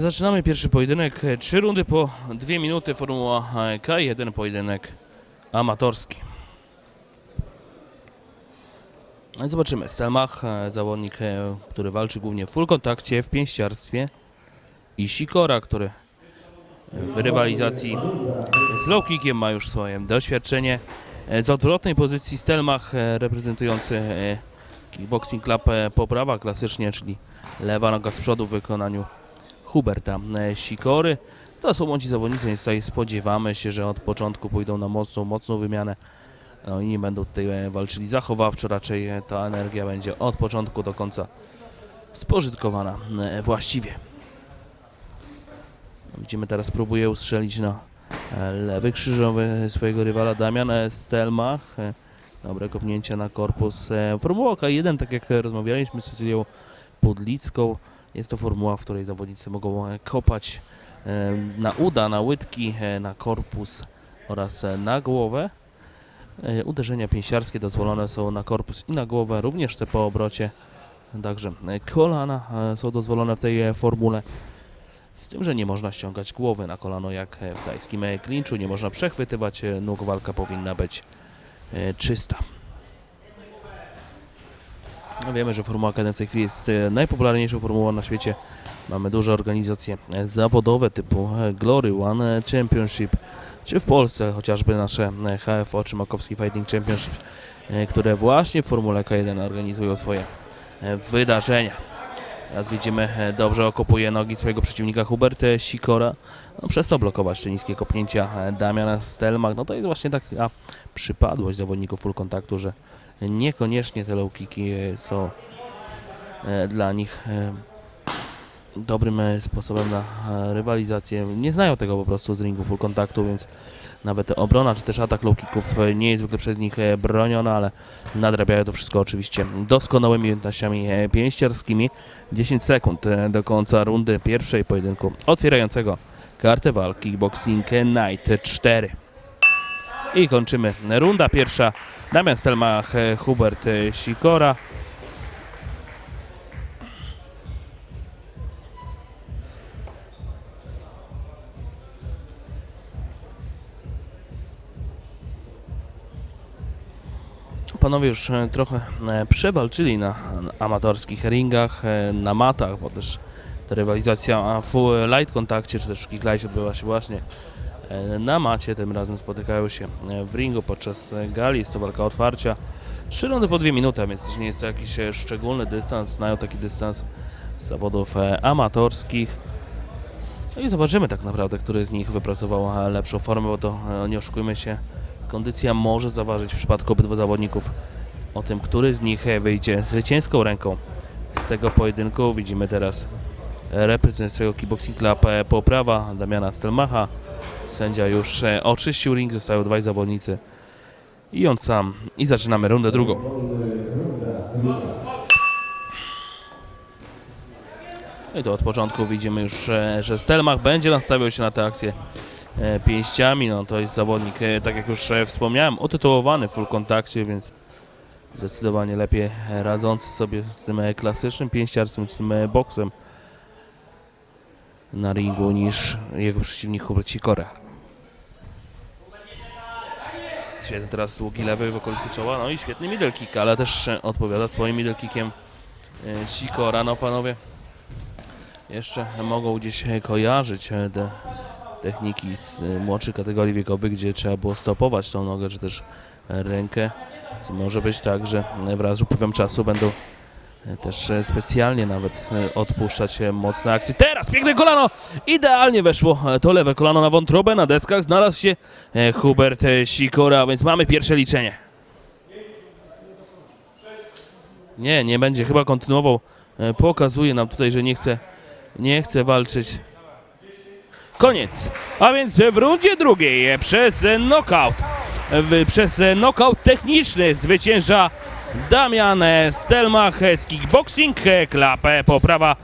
Zaczynamy pierwszy pojedynek. Trzy rundy po dwie minuty. Formuła K1 pojedynek amatorski. Zobaczymy. Stelmach, zawodnik, który walczy głównie w full kontakcie, w pięściarstwie. I Sikora, który w rywalizacji z low kickiem ma już swoje doświadczenie. Z odwrotnej pozycji Stelmach, reprezentujący e, Kickboxing Club e, Poprawa klasycznie, czyli lewa noga z przodu w wykonaniu Huberta e, Sikory. To są młodzi zawodnicy, więc tutaj spodziewamy się, że od początku pójdą na mocną, mocną wymianę. No i nie będą tutaj e, walczyli zachowawczo, raczej e, ta energia będzie od początku do końca spożytkowana właściwie. Widzimy teraz próbuje ustrzelić na lewy krzyżowy swojego rywala Damian Stelmach. Dobre kopnięcie na korpus. Formuła K1, tak jak rozmawialiśmy z Cecilią Pudlicką, jest to formuła, w której zawodnicy mogą e, kopać e, na uda, na łydki, e, na korpus oraz na głowę. Uderzenia pięściarskie dozwolone są na korpus i na głowę, również te po obrocie. Także kolana są dozwolone w tej formule. Z tym, że nie można ściągać głowy na kolano jak w tajskim klinczu, nie można przechwytywać nóg, walka powinna być czysta. No wiemy, że Formuła K1 w tej chwili jest e, najpopularniejszą formułą na świecie. Mamy duże organizacje e, zawodowe typu e, Glory One Championship, czy w Polsce chociażby nasze HFO czy Makowski Fighting Championship, które właśnie w Formule K1 organizują swoje wydarzenia. Teraz widzimy, dobrze okopuje nogi swojego przeciwnika Hubert Sikora. No, przez co blokować te niskie kopnięcia Damiana Stelmach. No to jest właśnie taka przypadłość zawodników full kontaktu, że niekoniecznie te low kicki e, są e, dla nich e, dobrym sposobem na rywalizację. Nie znają tego po prostu z ringu full kontaktu, więc nawet obrona czy też atak low kicków nie jest zwykle przez nich broniona, ale nadrabiają to wszystko oczywiście doskonałymi umiejętnościami pięściarskimi. 10 sekund do końca rundy pierwszej pojedynku otwierającego kartę walki Boxing Night 4. I kończymy runda pierwsza. Damian Stelmach, e, Hubert e, Sikora. Panowie już e, trochę przewalczyli na amatorskich ringach, na matach, bo też ta rywalizacja w light kontakcie, czy też w kick light odbyła się właśnie na macie. Tym razem spotykają się e, w ringu podczas e, gali. Jest to walka otwarcia. Trzy rundy po dwie minuty, więc nie jest to jakiś e, szczególny dystans. Znają taki dystans z zawodów e, amatorskich. No i zobaczymy tak naprawdę, który z nich wypracował e, lepszą formę, bo to e, nie oszukujmy się, kondycja może zaważyć w przypadku obydwu zawodników. O tym, który z nich e, wyjdzie zwycięską ręką z tego pojedynku. Widzimy teraz e, reprezentującego Kickboxing Club e, Poprawa Damiana Stelmacha. Sędzia już e, oczyścił ring, zostają dwaj zawodnicy i on sam. I zaczynamy rundę drugą. No i to od początku widzimy już, że, że Stelmach będzie nastawiał się na tę akcję e, pięściami. No to jest zawodnik, e, tak jak już e, wspomniałem, otytułowany w full kontakcie, więc zdecydowanie lepiej e, radzący sobie z tym e, klasycznym pięściarstwem, z tym e, boksem na ringu niż jego przeciwnik Hubert Sikora. Świetny teraz długi lewy w okolicy czoła, no i świetny middle kick, ale też odpowiada swoim middle kickiem e, Sikora, no panowie jeszcze mogą gdzieś kojarzyć te techniki z e, młodszych kategorii wiekowych, gdzie trzeba było stopować tą nogę, czy też rękę. Więc może być tak, że wraz z upływem czasu będą też e, specjalnie nawet e, odpuszczać e, mocne akcje. Teraz piękne kolano! Idealnie weszło e, to lewe kolano na wątrobę, na deskach znalazł się e, Hubert e, Sikora, więc mamy pierwsze liczenie. Nie, nie będzie chyba kontynuował. E, Pokazuje nam tutaj, że nie chce, nie chce walczyć. Koniec. A więc w rundzie drugiej e, przez e, knockout, e, przez e, knockout techniczny zwycięża Damian e, Stelmach z Kickboxing e, Club e, Poprawa